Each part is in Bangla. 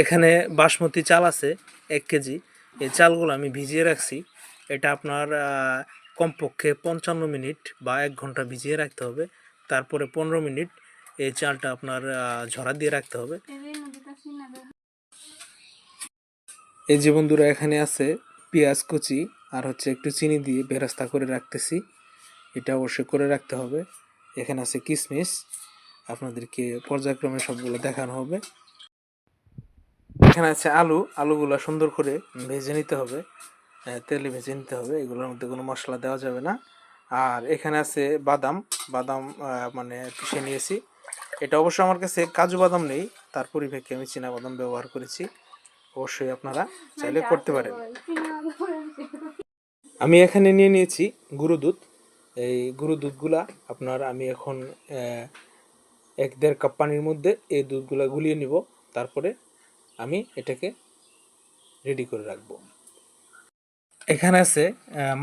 এখানে বাসমতি চাল আছে, এক কেজি। এই চালগুলো আমি ভিজিয়ে রাখছি। এটা আপনার কমপক্ষে পঞ্চান্ন মিনিট বা এক ঘণ্টা ভিজিয়ে রাখতে হবে। তারপরে পনেরো মিনিট এই চালটা আপনার ঝরা দিয়ে রাখতে হবে। এই যে বন্ধুরা, এখানে আছে পেঁয়াজ কুচি আর হচ্ছে একটু চিনি দিয়ে বেরাস্তা করে রাখতেছি। এটা অবশ্যই করে রাখতে হবে। এখানে আছে কিশমিশ আপনাদেরকে পর্যায়ক্রমে সবগুলো দেখানো হবে। এখানে আছে আলু। আলুগুলো সুন্দর করে ভেজে নিতে হবে। তেলে ভেজে নিতে হবে। এগুলোর মধ্যে কোনো মশলা দেওয়া যাবে না। আর এখানে আছে বাদাম। বাদাম মানে পিষে নিয়েছি। এটা অবশ্য আমার কাছে কাজু বাদাম নেই। তার পরিপ্রেক্ষে আমি চীনা বাদাম ব্যবহার করেছি। অবশ্যই আপনারা চাইলে করতে পারেন। আমি এখানে নিয়ে নিয়েছি গুঁড়ো দুধ। এই গুঁড়ো দুধগুলা আপনার আমি এখন এক দেড় কাপ পানির মধ্যে এই দুধগুলা গুলিয়ে নিব। তারপরে আমি এটাকে রেডি করে রাখব। এখানে আছে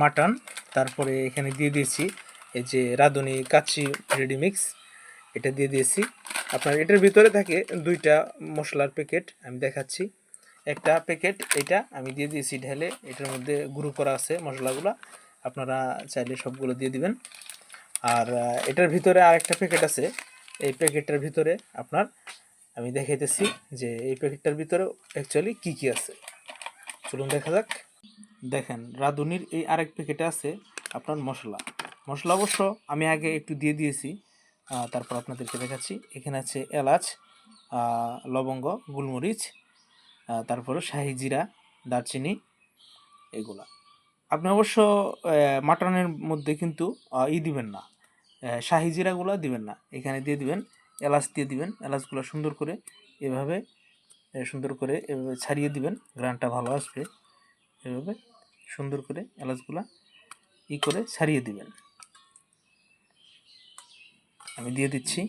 মাটন তারপরে এখানে দিয়ে দিয়েছি এই যে রাঁধুনি কাচ্চি রেডি মিক্স এটা দিয়ে দিয়েছি। আপনার এটার ভিতরে থাকে দুইটা মশলার প্যাকেট আমি দেখাচ্ছি। একটা প্যাকেট এটা আমি দিয়ে দিয়েছি ঢেলে, এটার মধ্যে গুঁড়ো করা আছে মশলাগুলো, আপনারা চাইলে সবগুলো দিয়ে দিবেন। আর এটার ভিতরে আরেকটা প্যাকেট আছে, এই প্যাকেটটার ভিতরে আপনার আমি দেখাইতেছি যে এই প্যাকেটটার ভিতরে অ্যাকচুয়ালি কি কি আছে। চলুন দেখা যাক। দেখেন, রাঁধুনির এই আরেক প্যাকেটে আছে আপনার মশলা। মশলা অবশ্য আমি আগে একটু দিয়ে দিয়েছি তারপর আপনাদেরকে দেখাচ্ছি। এখানে আছে এলাচ লবঙ্গ, গোলমরিচ তারপরে শাহি জিরা, দারচিনি, এগুলা। আপনি অবশ্য মাটনের মধ্যে কিন্তু ই দিবেন না। শাহি জিরাগুলো দিবেন না। এখানে দিয়ে দিবেন এলাচ দিয়ে দিবেন, এলাচগুলো সুন্দর করে এভাবে সুন্দর করে এভাবে ছাড়িয়ে দিবেন, গ্রানটা ভালো আসবে। এভাবে সুন্দর করে এলাচগুলা ই করে ছাড়িয়ে দিবেন। আমি দিয়ে দিচ্ছি।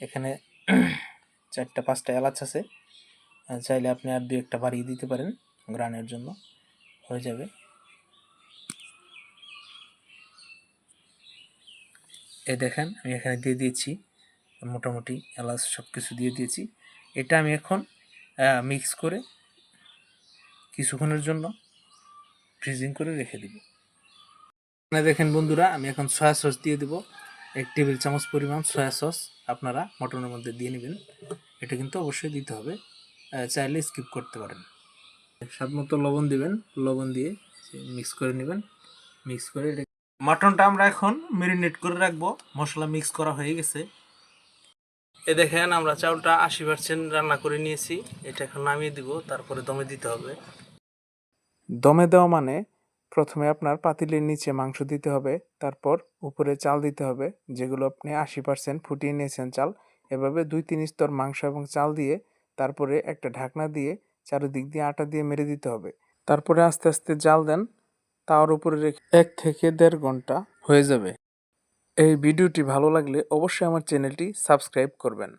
এখানে চারটা, পাঁচটা এলাচ আছে। চাইলে আপনি আর দু একটা বাড়িয়ে দিতে পারেন, গ্রানের জন্য। হয়ে যাবে। এই দেখেন, আমি এখানে দিয়ে দিয়েছি, মোটামুটি এলাচ সব কিছু দিয়ে দিয়েছি। এটা আমি এখন মিক্স করে কিছুক্ষণের জন্য ফ্রিজিং করে রেখে দিব। এখানে দেখেন বন্ধুরা, আমি এখন সয়া সস দিয়ে দেবো। এক টেবিল চামচ পরিমাণ সয়া সস আপনারা মটনের মধ্যে দিয়ে নেবেন। এটা কিন্তু অবশ্যই দিতে হবে। চাইলে স্কিপ করতে পারেন। স্বাদ মতো লবণ দিবেন। লবণ দিয়ে মিক্স করে নেবেন। মিক্স করে মাটনটা আমরা এখন মেরিনেট করে রাখব। মশলা মিক্স করা হয়ে গেছে। এ দেখেন, আমরা চাউলটা আশি পার্সেন্ট রান্না করে নিয়েছি। এটা এখন নামিয়ে দিব, তারপরে দমে দিতে হবে। দমে দেওয়া মানে প্রথমে আপনার পাতিলের নিচে মাংস দিতে হবে, তারপর উপরে চাল দিতে হবে, যেগুলো আপনি আশি পার্সেন্ট ফুটিয়ে নিয়েছেন চাল। এভাবে দুই তিন স্তর মাংস এবং চাল দিয়ে, তারপরে একটা ঢাকনা দিয়ে, চারিদিক দিয়ে আটা দিয়ে মেরে দিতে হবে। তারপরে আস্তে আস্তে জাল দেন। তার উপরে রেখে এক থেকে দেড় ঘণ্টা হয়ে যাবে। এই ভিডিওটি ভালো লাগলে অবশ্যই আমার চ্যানেলটি সাবস্ক্রাইব করবেন।